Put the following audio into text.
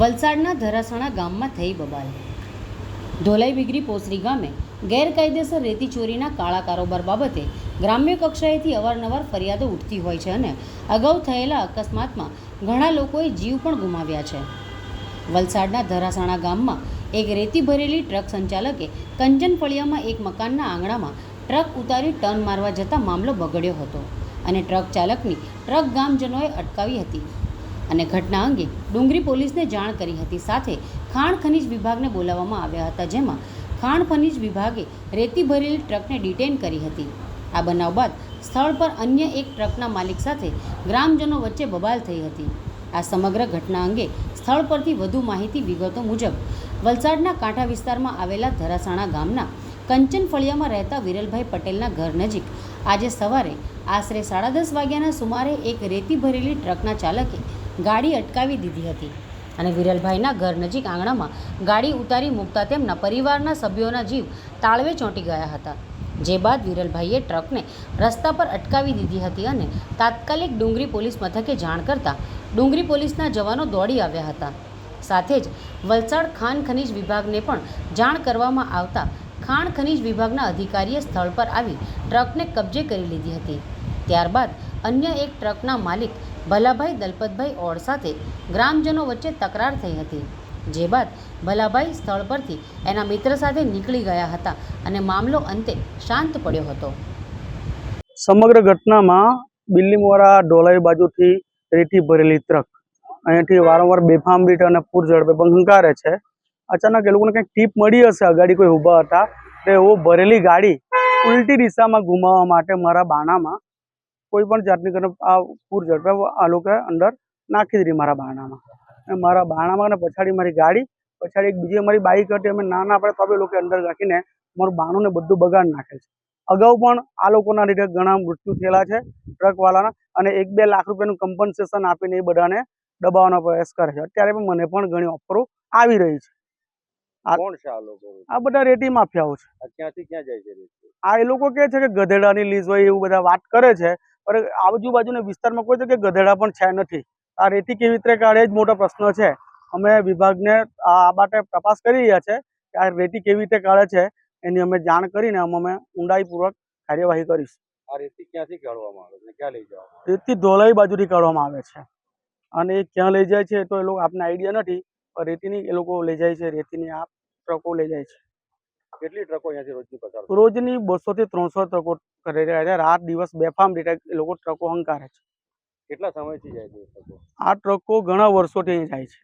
વલસાડના ધરાસણા ગામમાં થઈ બબાલ. ધોલાઈ બીગરી પોસરી ગામે ગેરકાયદેસર રેતી ચોરીના કાળા કારોબાર બાબતે ગ્રામ્ય કક્ષાએથી અવારનવાર ફરિયાદો ઉઠતી હોય છે અને અગાઉ થયેલા અકસ્માતમાં ઘણા લોકોએ જીવ પણ ગુમાવ્યા છે. વલસાડના ધરાસણા ગામમાં એક રેતી ભરેલી ટ્રક સંચાલકે કંચન ફળિયામાં એક મકાનના આંગણામાં ટ્રક ઉતારી ટર્ન મારવા જતાં મામલો બગડ્યો હતો અને ટ્રક ચાલકની ટ્રક ગામજનોએ અટકાવી હતી. અને ઘટના અંગે ડુંગરી પોલીસને જાણ કરી હતી. સાથે ખાણ ખનીજ વિભાગને બોલાવવામાં આવ્યા હતા, જેમાં ખાણ ખનીજ વિભાગે રેતી ભરેલી ટ્રકને ડિટેન કરી હતી. આ બનાવ બાદ સ્થળ પર અન્ય એક ટ્રકના માલિક સાથે ગ્રામજનો વચ્ચે બબાલ થઈ હતી. આ સમગ્ર ઘટના અંગે સ્થળ પરથી વધુ માહિતી વિગતો મુજબ વલસાડના કાંઠા વિસ્તારમાં આવેલા ધરાસાણા ગામના કંચન ફળિયામાં રહેતા વિરલભાઈ પટેલના ઘર નજીક. આજે સવારે આશરે સાડા દસ વાગ્યાના સુમારે એક રેતી ભરેલી ટ્રકના ચાલકે ગાડી અટકાવી દીધી હતી અને વિરલભાઈના ઘર નજીક આંગણામાં ગાડી ઉતારી મૂકતા તેમના પરિવારના સભ્યોના જીવ તાળવે ચોંટી ગયા હતા. જે બાદ વિરલભાઈએ ટ્રકને રસ્તા પર અટકાવી દીધી હતી અને તાત્કાલિક ડુંગરી પોલીસ મથકે જાણ કરતાં ડુંગરી પોલીસના જવાનો દોડી આવ્યા હતા. સાથે જ વલસાડ ખાન ખનીજ વિભાગને પણ જાણ કરવામાં આવતા ખાણ ખનીજ વિભાગના અધિકારીએ સ્થળ પર આવી ટ્રકને કબજે કરી લીધી હતી. ત્યારબાદ અન્ય એક ટ્રકના માલિક ભલાભાઈ દલપતભાઈ ઓળ સાથે ગ્રામજનો વચ્ચે તકરાર થઈ હતી. જે બાદ ભલાભાઈ સ્થળ પરથી એના મિત્ર સાથે નીકળી ગયા હતા અને મામલો અંતે શાંત પડ્યો હતો. સમગ્ર ઘટનામાં બિલ્લીમોરા ઢોલાઈ બાજુથી રેતી ભરેલી ટ્રક. અહીંયાથી વારંવાર બેફામ બીટ અને પૂર ઝડપે હંકારે છે. અચાનક એ લોકોને કંઈક ટીપ મળી હશે, અગાડી કોઈ ઊભા હતા, તો એવો ભરેલી ગાડી ઉલટી દિશામાં ઘુમાવવા માટે મારા બાણામાં કોઈ પણ જાતની કરીને આ પૂર ઝડપે આ લોકોએ અંદર નાખી દીધી મારા બાણામાં. અને મારા બાણામાં અને પછાડી મારી ગાડી, પછાડી એક બીજી અમારી બાઈક હતી, અમે નાના આપણે તો બી લોકો અંદર રાખીને મારું બાણું ને બધું બગાડ નાખે છે. અગાઉ પણ આ લોકોના લીધે ઘણા મૃત્યુ થયેલા છે ટ્રકવાળાના અને એક બે લાખ રૂપિયાનું કમ્પન્સેશન આપીને એ બધાને દબાવવાનો પ્રયાસ કરે છે. અત્યારે પણ મને પણ ઘણી ઓફરો આવી રહી છે. કોણ છે આ લોકો? આ બધા રેતી માફિયાઓ છે. ક્યાંથી ક્યાં જાય છે આ એ લોકો કહે છે કે ગધેડાની લીઝ હોય એવું બધા વાત કરે છે પણ આજુબાજુના વિસ્તારમાં કોઈ જગ્યાએ ગધેડા પણ છે નથી. આ રેતી કેવી રીતે કાઢે જ મોટો પ્રશ્ન છે. અમે વિભાગને આ માટે તપાસ કરી રહ્યા છે કે આ રેતી કેવી રીતે કાઢે છે એની અમે જાણ કરીને અમે અમે ઊંડાઈપૂર્વક કાર્યવાહી કરીશું. આ રેતી ક્યાંથી કાઢવામાં આવે? છે ક્યાં લઈ જવામાં રેતી ધોલાઈ બાજુથી કાઢવામાં આવે છે. અને એ ક્યાં લઈ જાય છે તો એ લોકો આપને આઈડિયા નથી. રેતીની એ લોકો લઈ જાય છે રેતીની આ ટ્રકો લઈ જાય છે. કેટલી ટ્રકો અહીંયાથી રોજની પસાર? રોજની બસો થી ત્રણસો ટ્રકો કરી રહ્યા છે. રાત દિવસ બેફામ રીતે એ લોકો ટ્રકો હંકારે છે. કેટલા સમયથી જાય છે ટ્રકો? આ ટ્રકો ઘણા વર્ષોથી અહીં જાય છે.